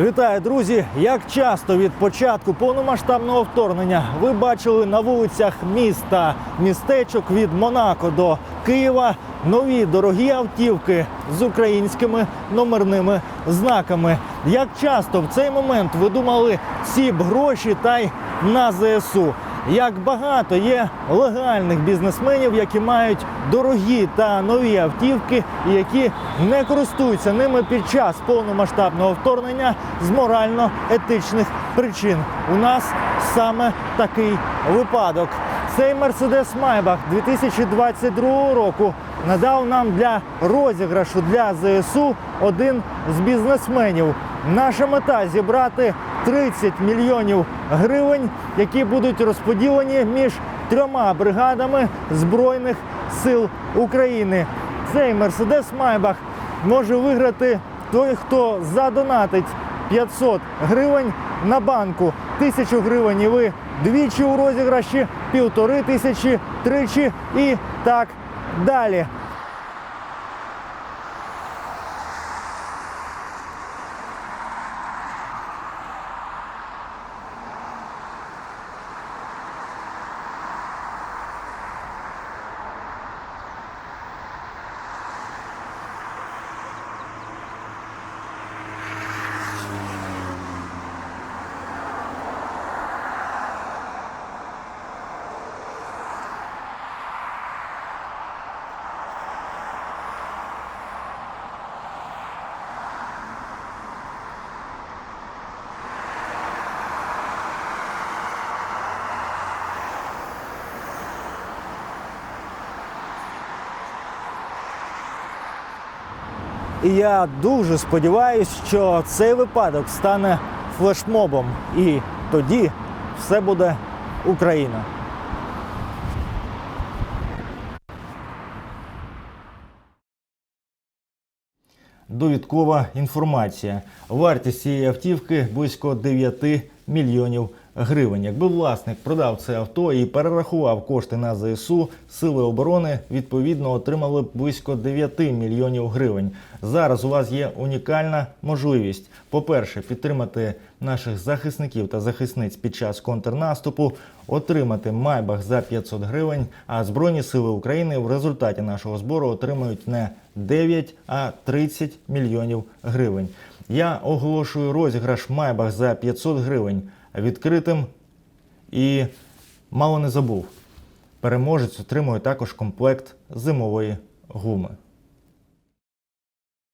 Вітаю, друзі! Як часто від початку повномасштабного вторгнення ви бачили на вулицях міста, містечок від Монако до Києва нові дорогі автівки з українськими номерними знаками. Як часто в цей момент ви думали ці б гроші та й на ЗСУ? Як багато є легальних бізнесменів, які мають дорогі та нові автівки, і які не користуються ними під час повномасштабного вторгнення з морально-етичних причин. У нас саме такий випадок. Цей Mercedes Maybach 2022 року надав нам для розіграшу для ЗСУ один з бізнесменів. Наша мета зібрати 30 мільйонів гривень, які будуть розподілені між трьома бригадами Збройних сил України. Цей Mercedes Maybach може виграти той, хто задонатить 500 гривень на банку, тисячу гривень і ви двічі у розіграші, півтори тисячі, тричі і так далі. І я дуже сподіваюся, що цей випадок стане флешмобом, і тоді все буде Україна. Довідкова інформація. Вартість цієї автівки близько 9 мільйонів гривень. Якби власник продав це авто і перерахував кошти на ЗСУ, сили оборони відповідно отримали б близько 9 мільйонів гривень. Зараз у вас є унікальна можливість, по-перше, підтримати наших захисників та захисниць під час контрнаступу, отримати майбах за 500 гривень. А Збройні сили України в результаті нашого збору отримають не 9, а 30 мільйонів гривень. Я оголошую розіграш майбах за 500 гривень відкритим і мало не забув. Переможець отримує також комплект зимової гуми.